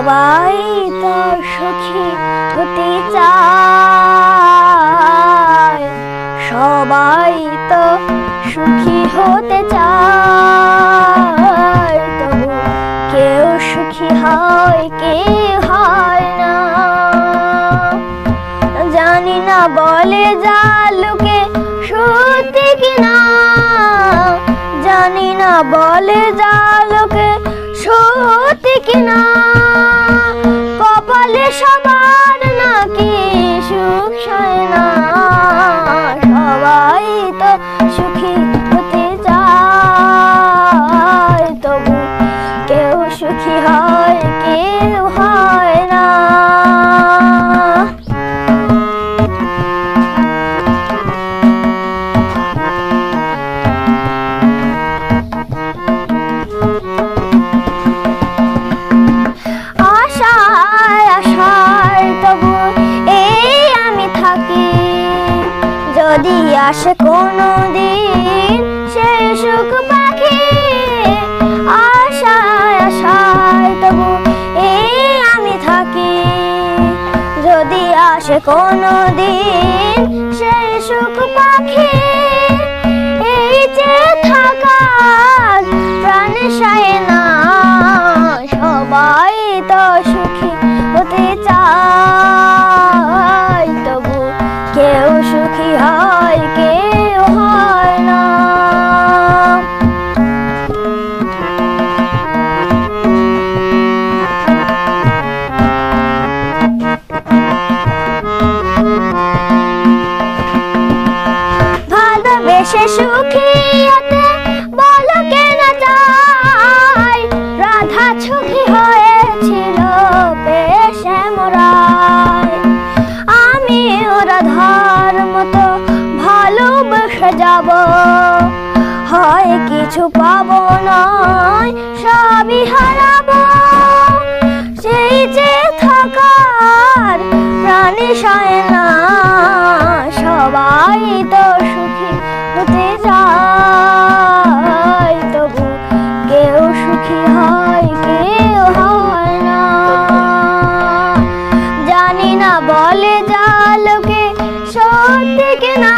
সবাই তো সুখী হতে চায়। সবাই তো সুখী হতে চায়, তবু কেউ সুখী হয় কে হয় না। জানি না বলে যা লোকে সত্যি কিনা। জানি না বলে যা লোকে সত্যি কিনা। আসে কোনো দিন সে সুখ পাখি? আশায় আশায় তবু এই আমি থাকি। যদি আসে কোনো দিন সে সুখ পাখি, এই যে থাকার প্রাণ সায় না, সবাই তো সুখী হতে চায়। কেউ সুখী হয় কেউ হয় না। ভালোবেসে সুখী হতে বলো রাধা সুখী হয়েছিল কিছু পাব নয়, সবই হারাব। সেই যে থাকার প্রাণী সয় না সবাই তো সুখী হতে যায় তবু কেউ সুখী হয়, কেউ হয় না। জানি না বলে যা লোকে সত্যি কিনা।